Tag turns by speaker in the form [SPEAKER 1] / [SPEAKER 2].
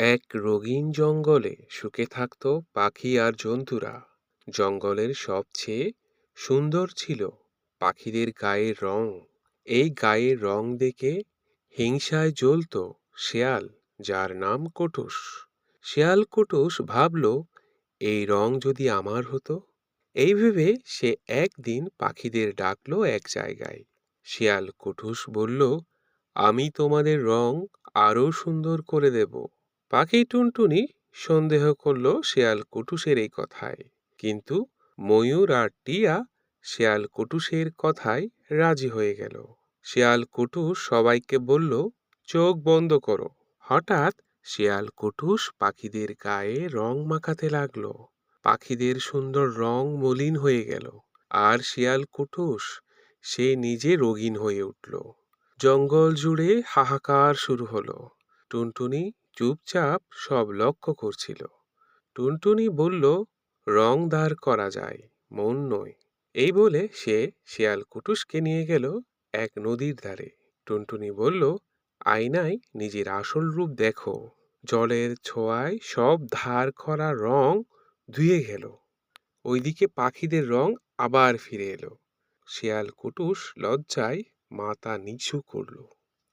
[SPEAKER 1] এক রঙিন জঙ্গলে সুখে থাকত পাখি আর জন্তুরা। জঙ্গলের সবচেয়ে সুন্দর ছিল পাখিদের গায়ের রং। এই গায়ের রং দেখে হিংসায় জ্বলত শেয়াল, যার নাম কটুস। শেয়াল কটুস ভাবল, এই রং যদি আমার হতো? এই ভেবে সে একদিন পাখিদের ডাকলো এক জায়গায়। শিয়াল কটুস বলল, আমি তোমাদের রং আরও সুন্দর করে দেব। পাখি টুনটুনি সন্দেহ করল শেয়াল কুটুসের এই কথায়। কিন্তু ময়ূর আর টিয়া শেয়াল কুটুসের কথায় রাজি হয়ে গেল। শেয়াল কুটুস সবাইকে বলল, চোখ বন্ধ করো। হঠাৎ শেয়াল কুটুস পাখিদের গায়ে রং মাখাতে লাগল। পাখিদের সুন্দর রং মলিন হয়ে গেল। আর শিয়াল কুটুস, সে নিজে রঙিন হয়ে উঠল। জঙ্গল জুড়ে হাহাকার শুরু হলো। টুনটুনি চুপচাপ সব লক্ষ্য করছিল। টুনটুনি বলল, রং ধার করা যায়, মন নয়। এই বলে সে শেয়াল কুটুসকে নিয়ে গেল এক নদীর ধারে। টুনটুনি বলল, আয়নায় নিজের আসল রূপ দেখো। জলের ছোঁয়ায় সব ধার করা রং ধুয়ে গেল। ওইদিকে পাখিদের রং আবার ফিরে এলো। শেয়াল কুটুস লজ্জায় মাথা নিচু করল।